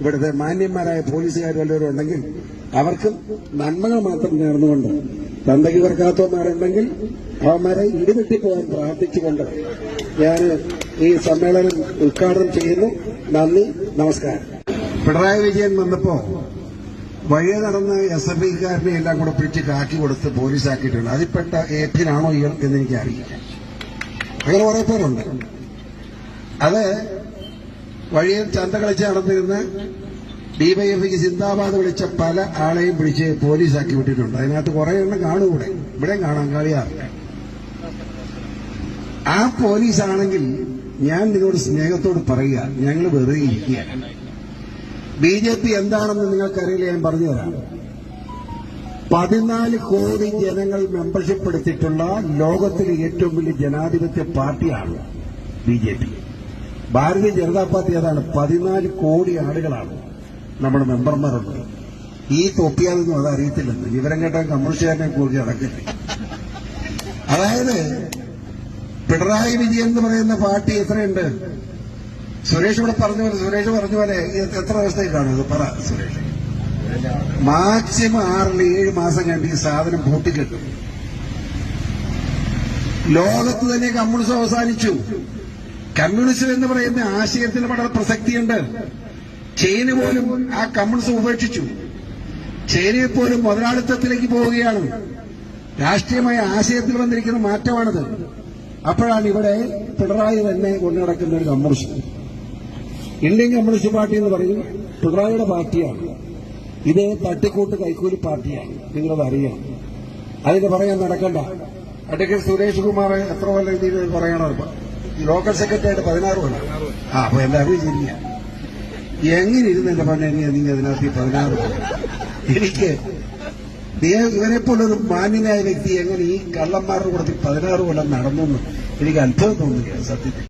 ഇവിടുത്തെ മാന്യന്മാരായ പോലീസുകാർ വല്ലവരും ഉണ്ടെങ്കിൽ അവർക്കും നന്മകൾ മാത്രം നേർന്നുകൊണ്ട് തന്തയ്ക്ക് വർക്കാത്തവന്മാരുണ്ടെങ്കിൽ അവന്മാരെ ഇടിവെട്ടിപ്പോകാൻ പ്രാർത്ഥിച്ചുകൊണ്ട് ഞാൻ ഈ സമ്മേളനം ഉദ്ഘാടനം ചെയ്യുന്നു. നന്ദി നമസ്കാരം. പിണറായി വിജയൻ വന്നപ്പോ വഴിയെ നടന്ന് എസ് എഫ് ഐക്കാരനെ എല്ലാം കൂടെ പിടിച്ച് കാക്കി കൊടുത്ത് പോലീസാക്കിയിട്ടുണ്ട്. അതിൽപ്പെട്ട ഏറ്റിനാണോ ഇയാൾ എന്ന് എനിക്ക് അറിയില്ല അങ്ങനെ കുറെ പേരുണ്ട്. അത് വഴിയിൽ ചന്ത കളിച്ച് നടന്നിരുന്ന ഡിവൈഎഫ്ഐക്ക് സിന്ദാബാദ് വിളിച്ച പല ആളെയും പിടിച്ച് പോലീസാക്കി വിട്ടിട്ടുണ്ട്. അതിനകത്ത് കുറെ എണ്ണം കാണും ഇവിടെ. ഇവിടെയും കാണാൻ കഴിയാറില്ല ആ പോലീസാണെങ്കിൽ ഞാൻ നിങ്ങളോട് സ്നേഹത്തോട് പറയുക. ഞങ്ങൾ വെറുതെ ഇരിക്കുക ബി ജെ പി എന്താണെന്ന് നിങ്ങൾക്കറിയില്ല ഞാൻ പറഞ്ഞു തരാം. പതിനാല് കോടി ജനങ്ങൾ മെമ്പർഷിപ്പ് എടുത്തിട്ടുള്ള ലോകത്തിലെ ഏറ്റവും വലിയ ജനാധിപത്യ പാർട്ടിയാണ് B J P. Bharatiya Janata party ഏതാണ്? പതിനാല് കോടി ആളുകളാണ് നമ്മുടെ മെമ്പർമാരുള്ളത്. ഈ തൊപ്പിയാതൊന്നും അത് അറിയത്തില്ലെന്ന്. വിവരം കേട്ടാൽ കമ്മ്യൂണിസ്റ്റുകാരനെ കുറിച്ച് നടക്കില്ല അതായത് പിണറായി വിജയൻ എന്ന് പറയുന്ന പാർട്ടി എത്രയുണ്ട്? സുരേഷ് ഇവിടെ പറഞ്ഞ പോലെ സുരേഷ് പറഞ്ഞ പോലെ എത്ര അവസ്ഥയിലാണ് ഇത് പറ സുരേഷ്. മാക്സിമം ആറിൽ ഏഴ് മാസം കണ്ട് ഈ സാധനം പൂട്ടിക്കിട്ടും. ലോകത്ത് തന്നെ കമ്മ്യൂണിസം അവസാനിച്ചു. കമ്മ്യൂണിസം എന്ന് പറയുന്ന ആശയത്തിന് വളരെ പ്രസക്തിയുണ്ട്. ചൈന പോലും ആ കമ്മ്യൂണിസം ഉപേക്ഷിച്ചു. ചൈനയെ പോലും മുതലാളിത്തത്തിലേക്ക് പോവുകയാണ്. രാഷ്ട്രീയമായ ആശയത്തിൽ വന്നിരിക്കുന്ന മാറ്റമാണിത്. അപ്പോഴാണ് ഇവിടെ പിണറായി തന്നെ കൊണ്ടു നടക്കുന്ന ഒരു കമ്മ്യൂണിസ്റ്റ് ഇന്ത്യൻ കമ്മ്യൂണിസ്റ്റ് പാർട്ടി എന്ന് പറയും പിണറായിയുടെ പാർട്ടിയാണ്. ഇത് തട്ടിക്കൂട്ട് കൈക്കൂലി പാർട്ടിയാണ്. നിങ്ങളത് അറിയണം. അതിന് പറയാൻ നടക്കണ്ട. അഡ്വക്കേറ്റ് സുരേഷ് കുമാർ എത്ര കൊല്ലം ഇതിൽ പറയണോ ലോക്കൽ സെക്രട്ടറി ആയിട്ട് പതിനാറ് കൊല്ലം. ആ അപ്പൊ എല്ലാവരും ശരിയ എങ്ങനെ ഇരുന്ന് എന്റെ പറഞ്ഞ നീ അതിനകത്ത് ഈ പതിനാറ് എനിക്ക് ഇവരെ പോലൊരു മാന്യനായ വ്യക്തി എങ്ങനെ ഈ കള്ളന്മാരുടെ കൂടെ പതിനാറ് കൊല്ലം നടന്നു എനിക്ക് അത്ഭുതം തോന്നുകയാണ് സത്യത്തിൽ.